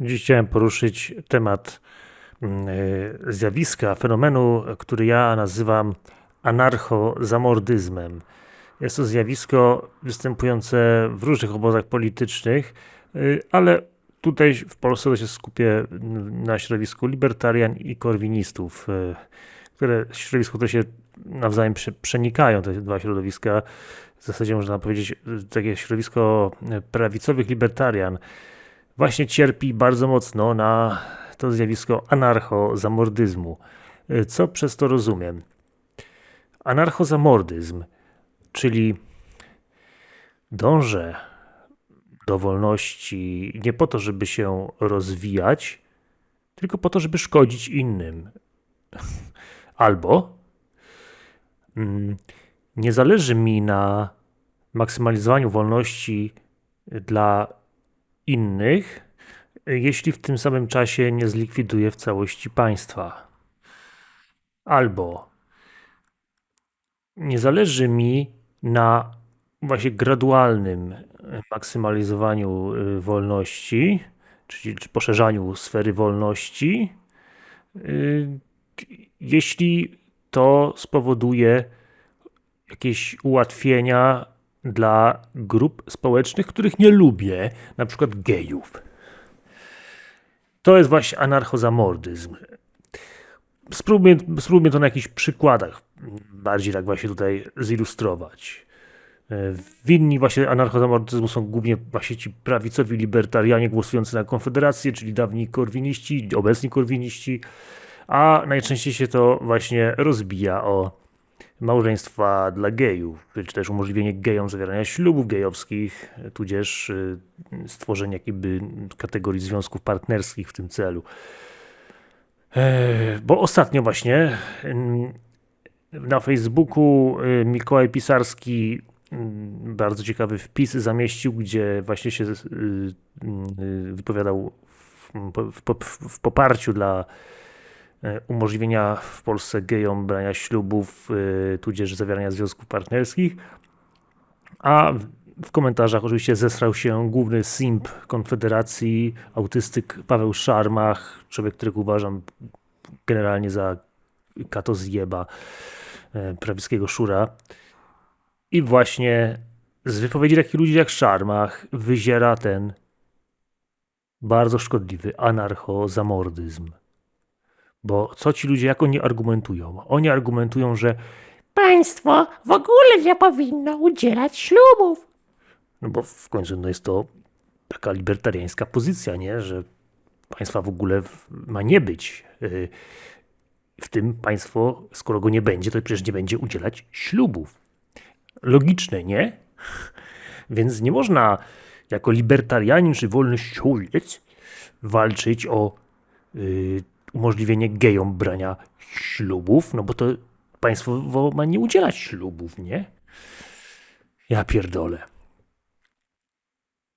Dziś chciałem poruszyć temat mm, e, zjawiska, fenomenu, który ja nazywam anarchozamordyzmem. Jest to zjawisko występujące w różnych obozach politycznych, e, ale tutaj w Polsce to się skupię na środowisku libertarian i korwinistów, e, które środowisko, które się nawzajem przenikają, te dwa środowiska. W zasadzie można powiedzieć takie środowisko prawicowych libertarian właśnie cierpi bardzo mocno na to zjawisko anarchozamordyzmu. Co przez to rozumiem? Anarchozamordyzm, czyli dążę do wolności nie po to, żeby się rozwijać, tylko po to, żeby szkodzić innym. Albo mm, nie zależy mi na maksymalizowaniu wolności dla innych, jeśli w tym samym czasie nie zlikwiduje w całości państwa. Albo nie zależy mi na właśnie gradualnym maksymalizowaniu y, wolności, czyli poszerzaniu sfery wolności, y, jeśli to spowoduje jakieś ułatwienia dla grup społecznych, których nie lubię, na przykład gejów. To jest właśnie anarchozamordyzm. Spróbujmy, spróbujmy to na jakichś przykładach bardziej tak właśnie tutaj zilustrować. Winni właśnie anarchozamordyzmu są głównie właśnie ci prawicowi libertarianie głosujący na Konfederację, czyli dawni korwiniści, obecni korwiniści, a najczęściej się to właśnie rozbija o małżeństwa dla gejów, czy też umożliwienie gejom zawierania ślubów gejowskich, tudzież y, stworzenie jakby kategorii związków partnerskich w tym celu. E, bo ostatnio właśnie mm, na Facebooku y, Mikołaj Pisarski mm, bardzo ciekawy wpis zamieścił, gdzie właśnie się y, wypowiadał w, poparciu dla umożliwienia w Polsce gejom brania ślubów, e, tudzież zawierania związków partnerskich. A w komentarzach oczywiście zesrał się główny simp Konfederacji, autystyk Paweł Szarmach, człowiek, którego uważam generalnie za kato zjeba e, prawieckiego szura. I właśnie z wypowiedzi takich ludzi jak Szarmach wyziera ten bardzo szkodliwy anarchozamordyzm. Bo co ci ludzie, jak oni argumentują? Oni argumentują, że państwo w ogóle nie powinno udzielać ślubów. No bo w końcu no jest to taka libertariańska pozycja, nie? że państwa w ogóle ma nie być. Y, w tym państwo, skoro go nie będzie, to przecież nie będzie udzielać ślubów. Logiczne, nie? Więc nie można jako libertarianin czy wolnościowiec walczyć o y, umożliwienie gejom brania ślubów, no bo to państwo ma nie udzielać ślubów, nie? Ja pierdolę.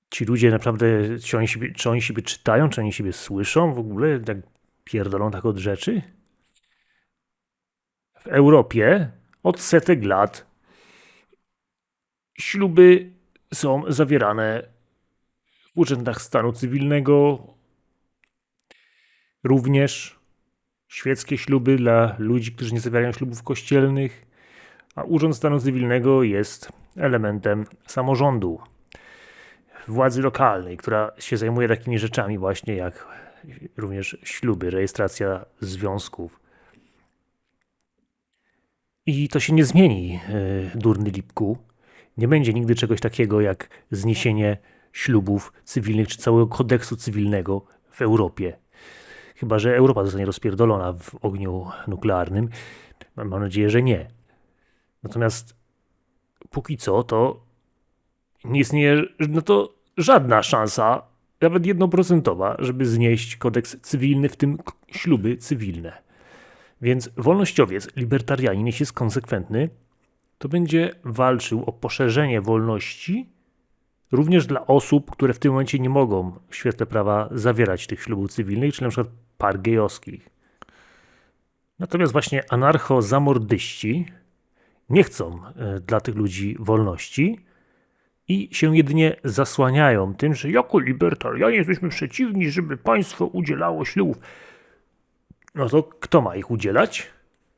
Ci ludzie naprawdę, czy oni, siebie, czy oni siebie czytają, czy oni siebie słyszą w ogóle, tak pierdolą tak od rzeczy? W Europie od setek lat śluby są zawierane w urzędach stanu cywilnego, Również świeckie śluby dla ludzi, którzy nie zawierają ślubów kościelnych, a Urząd Stanu Cywilnego jest elementem samorządu, władzy lokalnej, która się zajmuje takimi rzeczami właśnie jak również śluby, rejestracja związków. I to się nie zmieni, e, durny Lipku. Nie będzie nigdy czegoś takiego jak zniesienie ślubów cywilnych czy całego kodeksu cywilnego w Europie. Chyba, że Europa zostanie rozpierdolona w ogniu nuklearnym. Mam nadzieję, że nie. Natomiast póki co to nie istnieje no to żadna szansa, nawet jednoprocentowa, żeby znieść kodeks cywilny, w tym śluby cywilne. Więc wolnościowiec, libertarianin, jeśli jest konsekwentny, to będzie walczył o poszerzenie wolności również dla osób, które w tym momencie nie mogą w świetle prawa zawierać tych ślubów cywilnych, czyli na przykład par gejowskich. Natomiast właśnie anarcho-zamordyści nie chcą e, dla tych ludzi wolności, i się jedynie zasłaniają tym, że jako libertarianie jesteśmy przeciwni, żeby państwo udzielało ślubów. No to kto ma ich udzielać?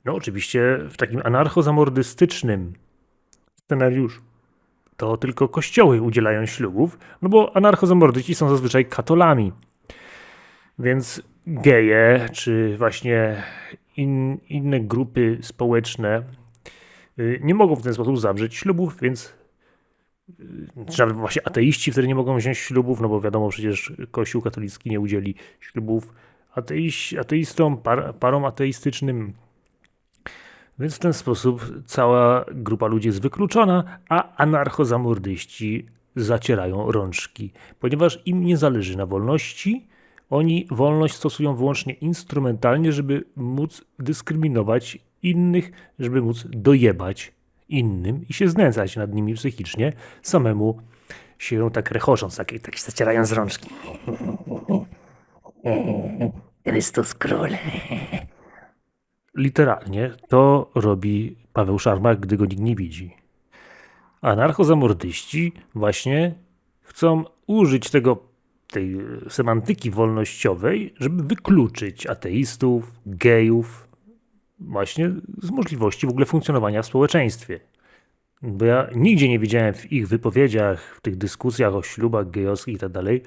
No oczywiście w takim anarchozamordystycznym scenariuszu. To tylko kościoły udzielają ślubów, no bo anarchozamordyci są zazwyczaj katolami. Więc geje, czy właśnie in, inne grupy społeczne y, nie mogą w ten sposób zawrzeć ślubów, więc y, czy nawet właśnie ateiści wtedy nie mogą wziąć ślubów, no bo wiadomo, przecież Kościół katolicki nie udzieli ślubów ateiś, ateistom, par, parom ateistycznym. Więc w ten sposób cała grupa ludzi jest wykluczona, a anarchozamordyści zacierają rączki, ponieważ im nie zależy na wolności, oni wolność stosują wyłącznie instrumentalnie, żeby móc dyskryminować innych, żeby móc dojebać innym i się znęcać nad nimi psychicznie, samemu się tak rechosząc, tak, tak zacierając rączki. Chrystus Król. Literalnie to robi Paweł Szarmak, gdy go nikt nie widzi. Anarchozamordyści właśnie chcą użyć tego, tej e, semantyki wolnościowej, żeby wykluczyć ateistów, gejów, właśnie z możliwości w ogóle funkcjonowania w społeczeństwie. Bo ja nigdzie nie widziałem w ich wypowiedziach, w tych dyskusjach o ślubach gejowskich i tak dalej,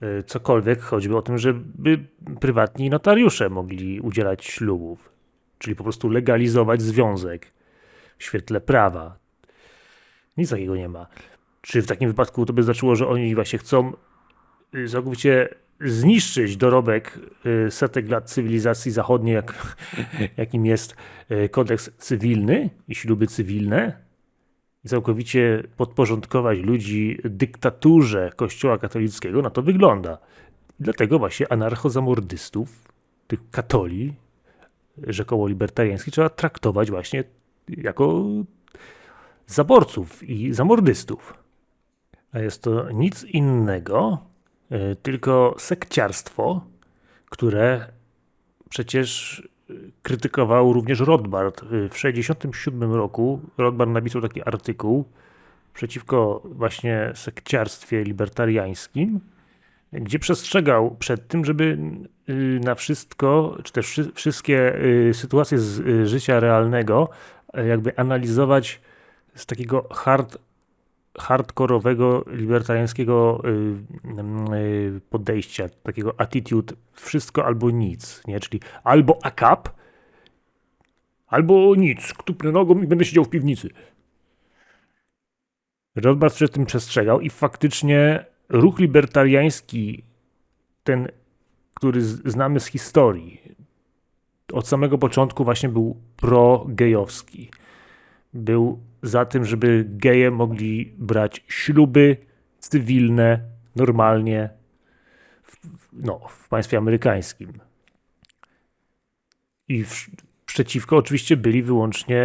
e, cokolwiek choćby o tym, żeby prywatni notariusze mogli udzielać ślubów, czyli po prostu legalizować związek w świetle prawa. Nic takiego nie ma. Czy w takim wypadku to by znaczyło, że oni właśnie chcą całkowicie zniszczyć dorobek y, setek lat cywilizacji zachodniej, jak, jakim jest y, kodeks cywilny i śluby cywilne, i całkowicie podporządkować ludzi dyktaturze Kościoła katolickiego, na to wygląda. Dlatego właśnie anarchozamordystów, tych katoli, rzekomo libertariańskich, trzeba traktować właśnie jako zaborców i zamordystów. A jest to nic innego, y, tylko sekciarstwo, które przecież y, krytykował również Rothbard. Y, W 1967 roku Rothbard napisał taki artykuł przeciwko właśnie sekciarstwie libertariańskim, gdzie przestrzegał przed tym, żeby na wszystko, czy też wszy- wszystkie sytuacje z życia realnego jakby analizować z takiego hard, hardkorowego, libertariańskiego y, y, podejścia, takiego attitude wszystko albo nic, nie? Czyli albo akap, albo nic, tupnę nogą i będę siedział w piwnicy. Rothbard przed tym przestrzegał i faktycznie ruch libertariański, ten, który znamy z historii, od samego początku właśnie był pro-gejowski. Był za tym, żeby geje mogli brać śluby cywilne, normalnie, w, no, w państwie amerykańskim. I w, przeciwko oczywiście byli wyłącznie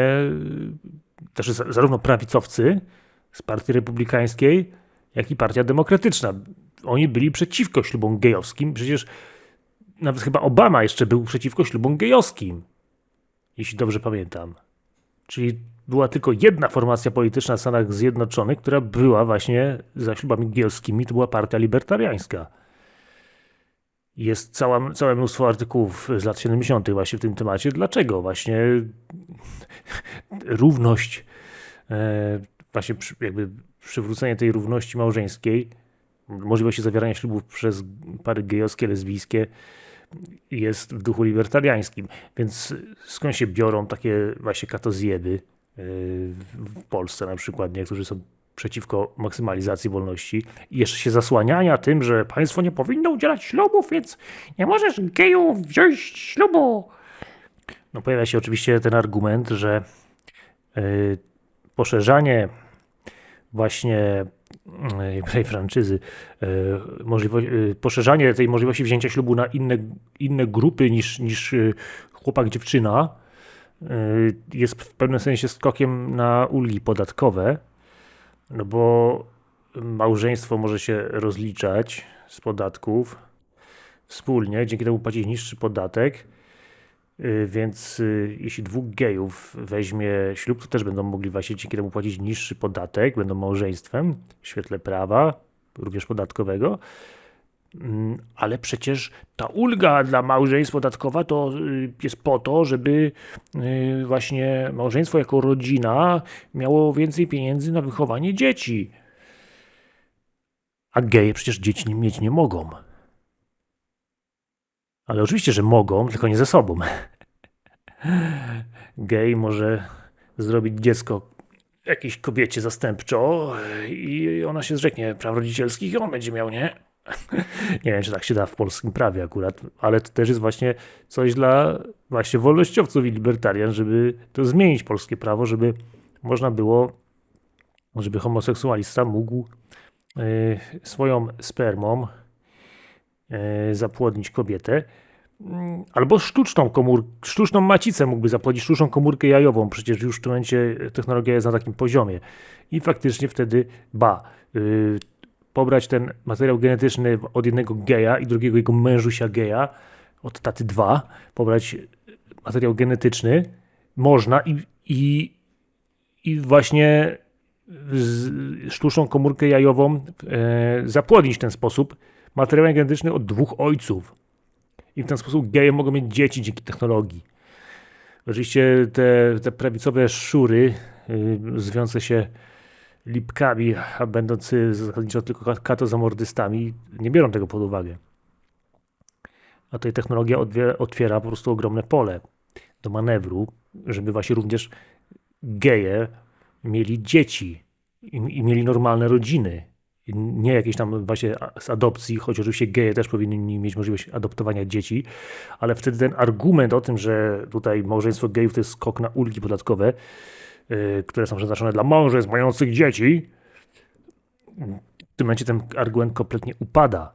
też za- zarówno prawicowcy z partii republikańskiej, jak i partia demokratyczna. Oni byli przeciwko ślubom gejowskim. Przecież nawet chyba Obama jeszcze był przeciwko ślubom gejowskim, jeśli dobrze pamiętam. Czyli była tylko jedna formacja polityczna w Stanach Zjednoczonych, która była właśnie za ślubami gejowskimi, to była partia libertariańska. Jest cała, całe mnóstwo artykułów z lat 70. właśnie w tym temacie. Dlaczego właśnie równość, e, właśnie jakby przywrócenie tej równości małżeńskiej, możliwości zawierania ślubów przez pary gejowskie, lesbijskie jest w duchu libertariańskim. Więc skąd się biorą takie właśnie katozjedy yy, w Polsce na przykład, niektórzy są przeciwko maksymalizacji wolności i jeszcze się zasłaniania tym, że państwo nie powinno udzielać ślubów, więc Nie możesz geju wziąć ślubu. no pojawia się oczywiście ten argument, że y, poszerzanie właśnie y, tej franczyzy, y, y, poszerzanie tej możliwości wzięcia ślubu na inne, inne grupy niż, niż y, chłopak, dziewczyna y, jest w pewnym sensie skokiem na ulgi podatkowe, no bo małżeństwo może się rozliczać z podatków wspólnie, dzięki temu płacić niższy podatek. Y, Więc y, jeśli dwóch gejów weźmie ślub, to też będą mogli właśnie dzięki temu płacić niższy podatek, będą małżeństwem w świetle prawa, również podatkowego. Mm, Ale przecież ta ulga dla małżeństw podatkowa to y, jest po to, żeby y, właśnie małżeństwo jako rodzina miało więcej pieniędzy na wychowanie dzieci. A geje przecież dzieci mieć nie mogą. Ale oczywiście, że mogą, tylko nie ze sobą. Gej może zrobić dziecko jakiejś kobiecie zastępczo i ona się zrzeknie praw rodzicielskich i on będzie miał, nie? Nie wiem, czy tak się da w polskim prawie akurat, ale to też jest właśnie coś dla właśnie wolnościowców i libertarian, żeby to zmienić polskie prawo, żeby można było, żeby homoseksualista mógł y, swoją spermą y, zapłodnić kobietę, Mm, albo sztuczną komórkę, sztuczną macicę mógłby zapłodzić, sztuczną komórkę jajową, przecież już w tym momencie technologia jest na takim poziomie. I faktycznie wtedy, ba, y, pobrać ten materiał genetyczny od jednego geja i drugiego jego mężusia geja, od taty 2, pobrać materiał genetyczny można i, i, i właśnie z sztuczną komórkę jajową e, zapłodnić w ten sposób materiał genetyczny od dwóch ojców. I w ten sposób geje mogą mieć dzieci dzięki technologii. Oczywiście te, te prawicowe szury, y, się lipkami, a będący zasadniczo tylko ka- katozamordystami, nie biorą tego pod uwagę. A tutaj technologia otwiera po prostu ogromne pole do manewru, żeby właśnie również geje mieli dzieci i, i mieli normalne rodziny. Nie jakieś tam właśnie z adopcji, choć oczywiście geje też powinni mieć możliwość adoptowania dzieci, ale wtedy ten argument o tym, że tutaj małżeństwo gejów to jest skok na ulgi podatkowe, które są przeznaczone dla małżeństw mających dzieci, w tym momencie ten argument kompletnie upada.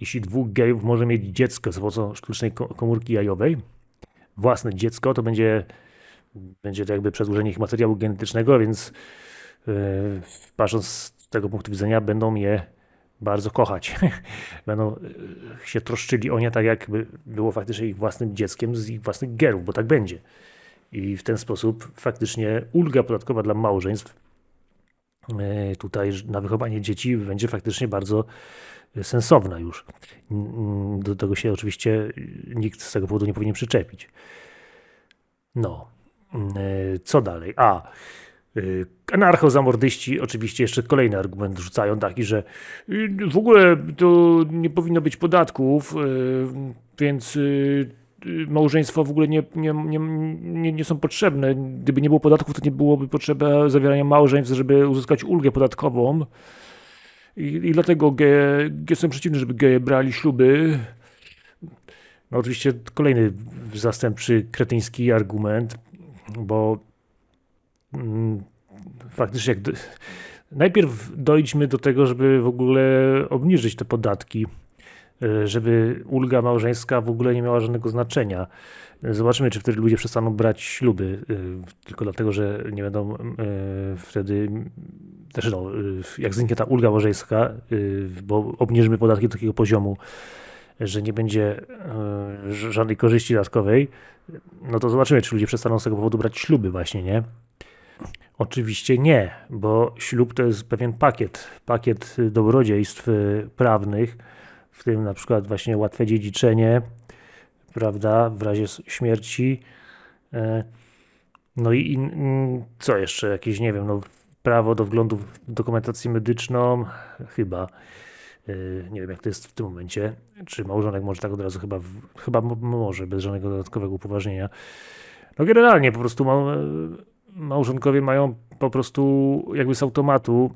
Jeśli dwóch gejów może mieć dziecko za pomocą sztucznej ko- komórki jajowej, własne dziecko, to będzie, będzie to jakby przedłużenie ich materiału genetycznego, więc yy, patrząc z tego punktu widzenia, będą je bardzo kochać. będą yy, się troszczyli o nie tak, jakby było faktycznie ich własnym dzieckiem z ich własnych gerów, bo tak będzie. I w ten sposób faktycznie ulga podatkowa dla małżeństw yy, tutaj na wychowanie dzieci będzie faktycznie bardzo sensowna już. Do tego się oczywiście nikt z tego powodu nie powinien przyczepić. No, e, co dalej? A, anarchozamordyści oczywiście jeszcze kolejny argument rzucają taki, że w ogóle to nie powinno być podatków, więc małżeństwa w ogóle nie, nie, nie, nie, są potrzebne. Gdyby nie było podatków, to nie byłoby potrzeby zawierania małżeństw, żeby uzyskać ulgę podatkową. I, i dlatego geje, jestem przeciwny, żeby geje brali śluby. No oczywiście kolejny zastępczy kretyński argument, bo mm, faktycznie jak do, najpierw dojdźmy do tego, żeby w ogóle obniżyć te podatki, żeby ulga małżeńska w ogóle nie miała żadnego znaczenia. Zobaczymy, czy wtedy ludzie przestaną brać śluby, y, tylko dlatego, że nie będą y, wtedy też no, y, jak zniknie ta ulga małżeńska, y, bo obniżymy podatki do takiego poziomu, że nie będzie y, żadnej korzyści dodatkowej, no to zobaczymy, czy ludzie przestaną z tego powodu brać śluby właśnie, nie? Oczywiście nie, bo ślub to jest pewien pakiet, pakiet y, dobrodziejstw y, prawnych, w tym na przykład właśnie łatwe dziedziczenie, prawda, w razie śmierci. e, No i mm, co jeszcze? Jakieś, nie wiem, no, prawo do wglądu w dokumentację medyczną, chyba. Y, Nie wiem, jak to jest w tym momencie. Czy małżonek może tak od razu chyba, chyba mo- może, bez żadnego dodatkowego upoważnienia. No generalnie po prostu ma, małżonkowie mają po prostu jakby z automatu,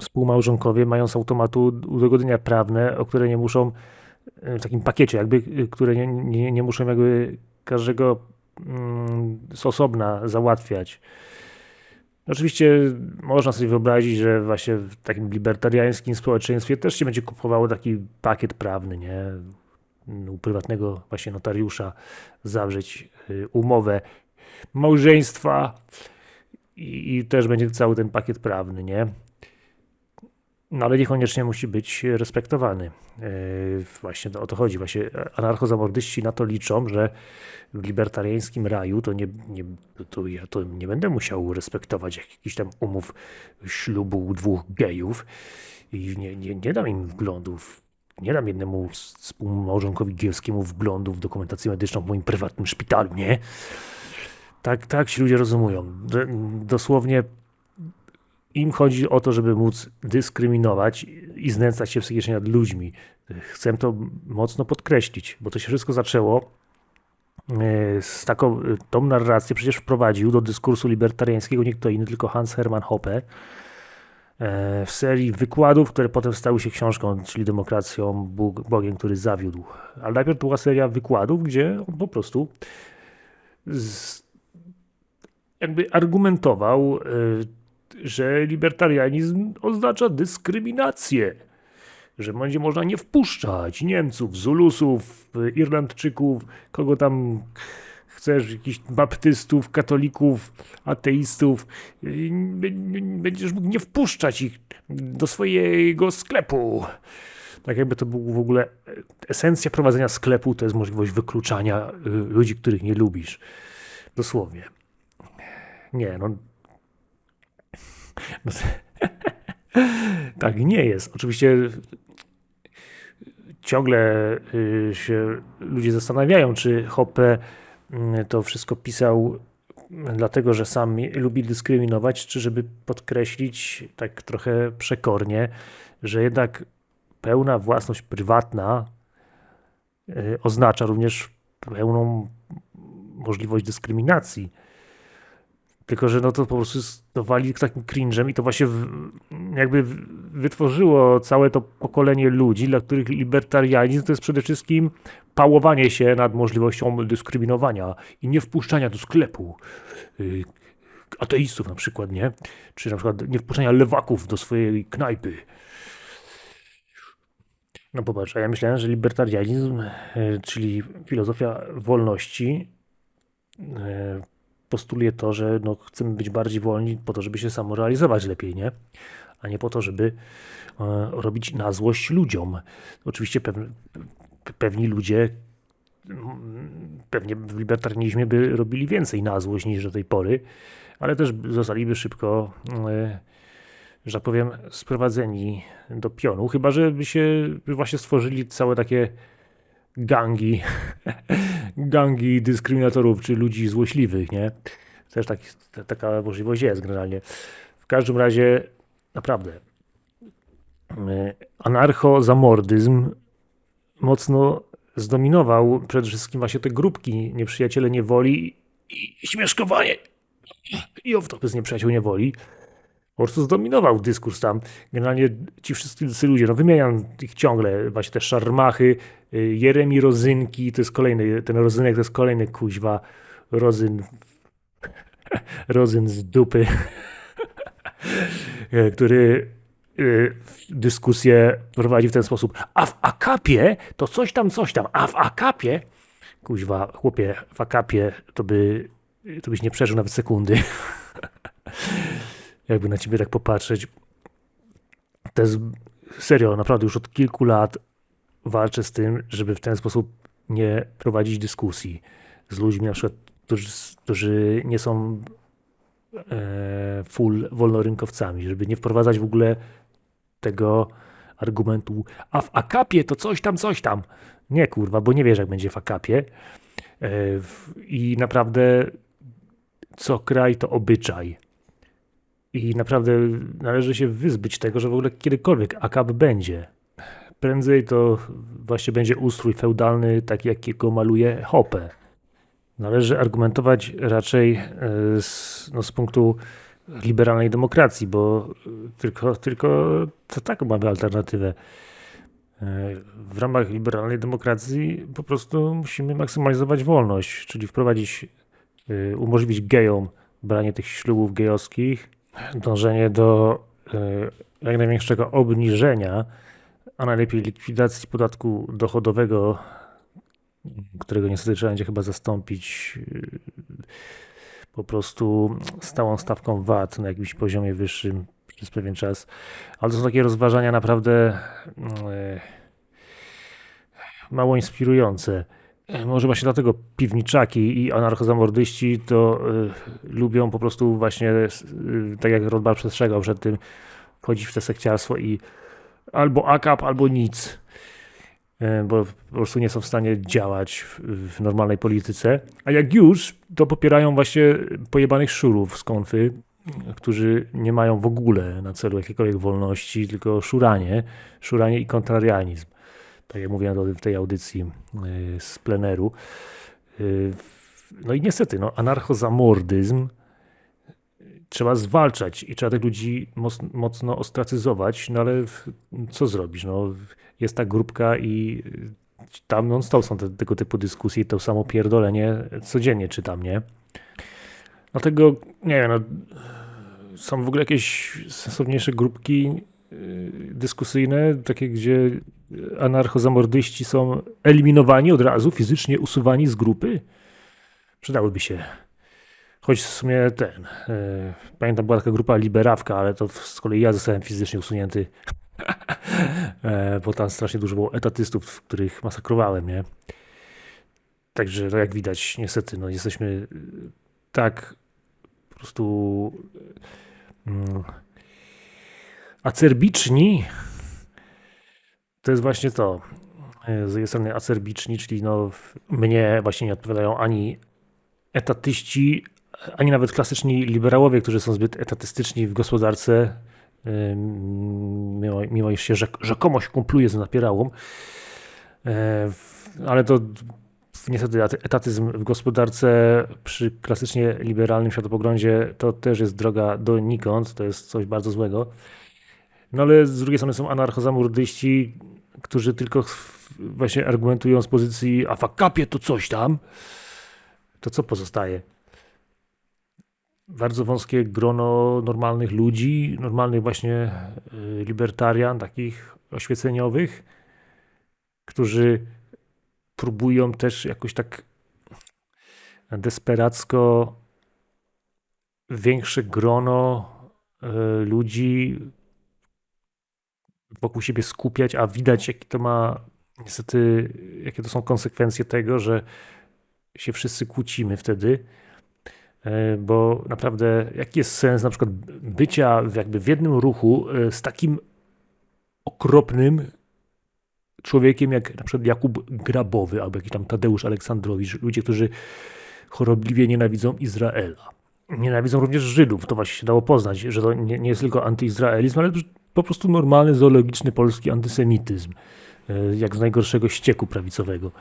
współmałżonkowie mają z automatu udogodnienia prawne, o które nie muszą y, w takim pakiecie jakby, y, które nie, nie, nie muszą jakby każdego mm, z osobna załatwiać. Oczywiście można sobie wyobrazić, że właśnie w takim libertariańskim społeczeństwie też się będzie kupowało taki pakiet prawny, nie? U prywatnego właśnie notariusza zawrzeć y, umowę małżeństwa i, i też będzie cały ten pakiet prawny, nie? No ale niekoniecznie musi być respektowany. Yy, Właśnie o to chodzi. Właśnie anarchozamordyści na to liczą, że w libertariańskim raju to, nie, nie, to ja to nie będę musiał respektować jakichś tam umów ślubu dwóch gejów i nie, nie, nie dam im wglądów, nie dam jednemu współmałżonkowi gejowskiemu wglądu w dokumentację medyczną w moim prywatnym szpitalu, nie? Tak, tak ci ludzie rozumują. Dosłownie im chodzi o to, żeby móc dyskryminować i znęcać się psychicznie nad ludźmi. Chcę to mocno podkreślić, bo to się wszystko zaczęło e, z taką, tą narrację przecież wprowadził do dyskursu libertariańskiego nie kto inny, tylko Hans Hermann Hoppe e, w serii wykładów, które potem stały się książką, czyli Demokracją, Bóg, Bogiem, który zawiódł. Ale najpierw była seria wykładów, gdzie on po prostu z, jakby argumentował, e, że libertarianizm oznacza dyskryminację, że będzie można nie wpuszczać Niemców, Zulusów, Irlandczyków, kogo tam chcesz, jakichś baptystów, katolików, ateistów. Będziesz mógł nie wpuszczać ich do swojego sklepu. Tak jakby to był w ogóle esencja prowadzenia sklepu, to jest możliwość wykluczania y, ludzi, których nie lubisz. Dosłownie. Nie, no no, tak nie jest. Oczywiście ciągle y, się ludzie zastanawiają, czy Hoppe mm, to wszystko pisał dlatego, że sam lubi dyskryminować, czy żeby podkreślić tak trochę przekornie, że jednak pełna własność prywatna y, oznacza również pełną możliwość dyskryminacji. Tylko, że no to po prostu stowali takim cringe'em i to właśnie w, jakby wytworzyło całe to pokolenie ludzi, dla których libertarianizm to jest przede wszystkim pałowanie się nad możliwością dyskryminowania i nie wpuszczania do sklepu y, ateistów na przykład, nie? Czy na przykład nie wpuszczania lewaków do swojej knajpy. No popatrz, a ja myślałem, że libertarianizm, y, czyli filozofia wolności, y, postuluje to, że no, chcemy być bardziej wolni po to, żeby się samorealizować lepiej, nie? A nie po to, żeby e, robić na złość ludziom. Oczywiście pewni, ludzie mm, pewnie w libertarianizmie by robili więcej na złość niż do tej pory, ale też zostaliby szybko, e, że tak powiem, sprowadzeni do pionu, chyba że by się właśnie stworzyli całe takie gangi, gangi dyskryminatorów czy ludzi złośliwych, nie? Też tak, ta- taka możliwość jest generalnie. W każdym razie, naprawdę, y, anarcho-zamordyzm mocno zdominował przede wszystkim właśnie te grupki nieprzyjaciele niewoli i śmieszkowanie i off z nieprzyjaciół niewoli. Po prostu zdominował dyskurs tam. Generalnie ci wszyscy ludzie, no wymieniam ich ciągle, właśnie te szarmachy, y, Jeremi Rozynki, to jest kolejny, ten Rozynek to jest kolejny kuźwa Rozyn, Rozyn z dupy, e, który y, dyskusję prowadzi w ten sposób. A w akapie to coś tam, coś tam, a w akapie, kuźwa, chłopie, w akapie to by, to byś nie przeżył nawet sekundy. Jakby na ciebie tak popatrzeć. To jest serio, naprawdę już od kilku lat walczę z tym, żeby w ten sposób nie prowadzić dyskusji z ludźmi, na przykład, którzy, którzy nie są e, full wolnorynkowcami, żeby nie wprowadzać w ogóle tego argumentu, a w akapie to coś tam, coś tam. Nie kurwa, bo nie wiesz jak będzie w akapie. I naprawdę co kraj to obyczaj. I naprawdę należy się wyzbyć tego, że w ogóle kiedykolwiek AKP będzie. Prędzej to właśnie będzie ustrój feudalny, taki jakiego maluje Hoppe. Należy argumentować raczej e, z, no, z punktu liberalnej demokracji, bo tylko, tylko to taką mamy alternatywę. E, W ramach liberalnej demokracji po prostu musimy maksymalizować wolność, czyli wprowadzić, e, umożliwić gejom branie tych ślubów gejowskich, dążenie do e, jak największego obniżenia, a najlepiej likwidacji podatku dochodowego, którego niestety trzeba będzie chyba zastąpić e, po prostu stałą stawką VAT na jakimś poziomie wyższym, przez pewien czas. Ale to są takie rozważania naprawdę mm, e, mało inspirujące. E, Może właśnie dlatego piwniczaki i anarchozamordyści to y, lubią po prostu właśnie, y, tak jak Rodbar przestrzegał przed tym, wchodzić w te sekciarstwo i albo akap, albo nic. E, Bo po prostu nie są w stanie działać w, w normalnej polityce. A jak już, to popierają właśnie pojebanych szurów z konfy, którzy nie mają w ogóle na celu jakiejkolwiek wolności, tylko szuranie, szuranie i kontrarianizm. Tak jak mówiłem w tej audycji y, z pleneru. Y, No i niestety, no, anarchozamordyzm trzeba zwalczać i trzeba tych ludzi mocno, ostracyzować, no ale co zrobisz? No, jest ta grupka i y, tam non-stop są te, tego typu dyskusje i to samo pierdolenie codziennie czytam, nie? Dlatego, nie wiem, no, są w ogóle jakieś sensowniejsze grupki y, dyskusyjne, takie gdzie anarchozamordyści są eliminowani od razu, fizycznie usuwani z grupy? Przydałyby się. Choć w sumie ten. e, pamiętam, była taka grupa Liberawka, ale to z kolei ja zostałem fizycznie usunięty. e, bo tam strasznie dużo było etatystów, których masakrowałem, nie? Także, no jak widać, niestety, no jesteśmy y, tak po prostu mm, acerbiczni. To jest właśnie to. E, Z jednej strony acerbiczni, czyli no, mnie właśnie nie odpowiadają ani etatyści, ani nawet klasyczni liberałowie, którzy są zbyt etatystyczni w gospodarce, ym, mimo, mimo iż się rzek, rzekomość kumpluje z napierałą. E, Ale to niestety ety- etatyzm w gospodarce przy klasycznie liberalnym światopoglądzie to też jest droga donikąd, to jest coś bardzo złego. No ale z drugiej strony są anarchozamordyści, którzy tylko właśnie argumentują z pozycji a fakapie to coś tam, to co pozostaje? Bardzo wąskie grono normalnych ludzi, normalnych właśnie y, libertarian, takich oświeceniowych, którzy próbują też jakoś tak desperacko większe grono y, ludzi wokół siebie skupiać, a widać, jakie to ma niestety, jakie to są konsekwencje tego, że się wszyscy kłócimy wtedy, e, bo naprawdę jaki jest sens na przykład bycia jakby w jednym ruchu e, z takim okropnym człowiekiem jak na przykład Jakub Grabowy albo jakiś tam Tadeusz Aleksandrowicz, ludzie, którzy chorobliwie nienawidzą Izraela. Nienawidzą również Żydów, to właśnie się dało poznać, że to nie, nie jest tylko antyizraelizm, ale po prostu normalny, zoologiczny polski antysemityzm, e, jak z najgorszego ścieku prawicowego.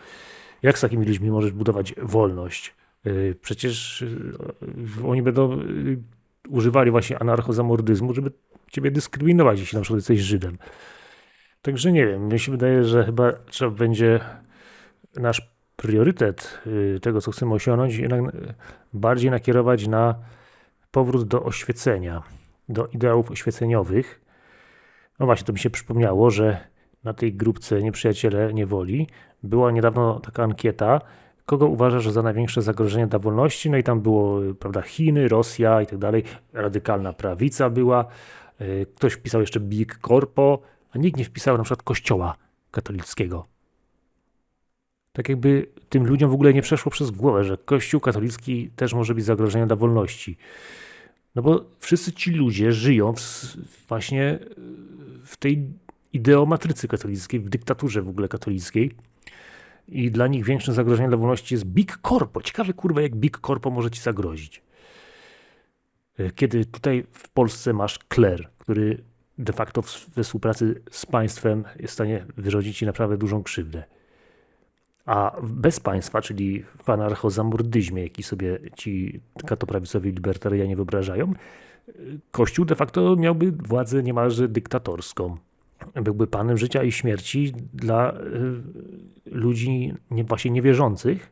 Jak z takimi ludźmi możesz budować wolność? Y, Przecież y, oni będą używali właśnie anarchozamordyzmu, żeby ciebie dyskryminować, jeśli na przykład jesteś Żydem. Także nie wiem, mnie się wydaje, że chyba trzeba będzie nasz priorytet tego, co chcemy osiągnąć, jednak bardziej nakierować na powrót do oświecenia, do ideałów oświeceniowych. No właśnie, to mi się przypomniało, że na tej grupce Nieprzyjaciele Niewoli była niedawno taka ankieta, kogo uważasz za największe zagrożenie dla wolności? No i tam było, prawda, Chiny, Rosja i tak dalej. Radykalna prawica była. Y, Ktoś wpisał jeszcze Big Corpo, a nikt nie wpisał na przykład Kościoła katolickiego. Tak jakby tym ludziom w ogóle nie przeszło przez głowę, że Kościół katolicki też może być zagrożeniem dla wolności. No bo wszyscy ci ludzie żyją właśnie y, w tej ideomatrycy katolickiej, w dyktaturze w ogóle katolickiej. I dla nich większym zagrożeniem dla wolności jest Big Corpo. Ciekawe, kurwa, jak Big Corpo może ci zagrozić. E, Kiedy tutaj w Polsce masz kler, który de facto we współpracy z państwem jest w stanie wyrządzić ci naprawdę dużą krzywdę. A bez państwa, czyli w anarchozamordyzmie, jaki sobie ci katoprawicowi libertarianie wyobrażają, Kościół de facto miałby władzę niemalże dyktatorską. Byłby panem życia i śmierci dla y, ludzi nie, właśnie niewierzących,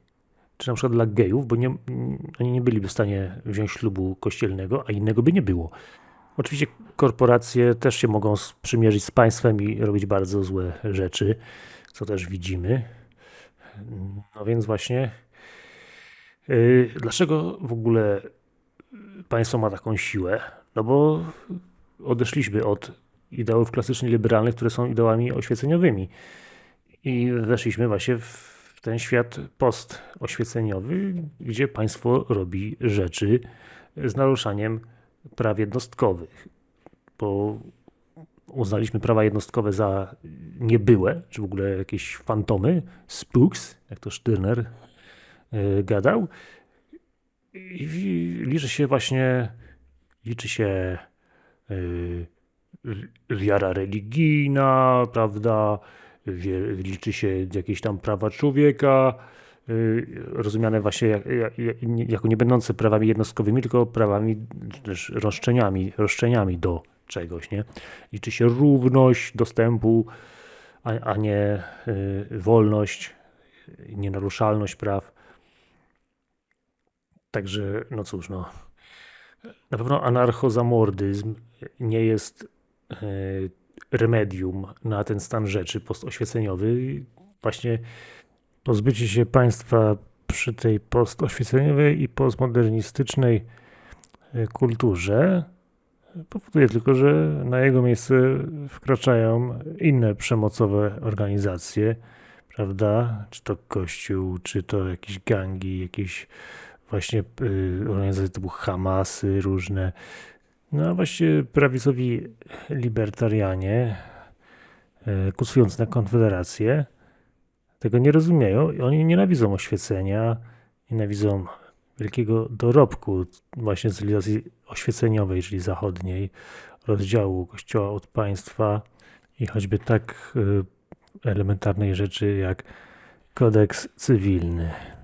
czy na przykład dla gejów, bo nie, oni nie byliby w stanie wziąć ślubu kościelnego, a innego by nie było. Oczywiście korporacje też się mogą sprzymierzyć z państwem i robić bardzo złe rzeczy, co też widzimy. No więc właśnie, yy, dlaczego w ogóle państwo ma taką siłę? No bo odeszliśmy od ideałów klasycznie liberalnych, które są ideałami oświeceniowymi. I weszliśmy właśnie w ten świat postoświeceniowy, gdzie państwo robi rzeczy z naruszaniem praw jednostkowych. Bo uznaliśmy prawa jednostkowe za niebyłe, czy w ogóle jakieś fantomy, spooks, jak to Sztyrner yy, gadał. I liczy się właśnie, liczy się r- wiara religijna, prawda, liczy się jakieś tam prawa człowieka, yy, rozumiane właśnie jak, jako nie będące prawami jednostkowymi, tylko prawami, też roszczeniami, roszczeniami do czegoś, nie? Liczy się równość dostępu, a, a nie yy, wolność, nienaruszalność praw. Także, no cóż, no. Na pewno anarchozamordyzm nie jest e, remedium na ten stan rzeczy postoświeceniowy. Właśnie pozbycie się państwa przy tej postoświeceniowej i postmodernistycznej e, kulturze powoduje tylko, że na jego miejsce wkraczają inne przemocowe organizacje, prawda? Czy to kościół, czy to jakieś gangi, jakieś właśnie y, organizacje typu Hamasy różne. No a właśnie prawicowi libertarianie, y, kusując na Konfederację, tego nie rozumieją i oni nienawidzą oświecenia, nienawidzą wielkiego dorobku właśnie cywilizacji oświeceniowej, czyli zachodniej, rozdziału Kościoła od państwa i choćby tak y, elementarnej rzeczy jak kodeks cywilny.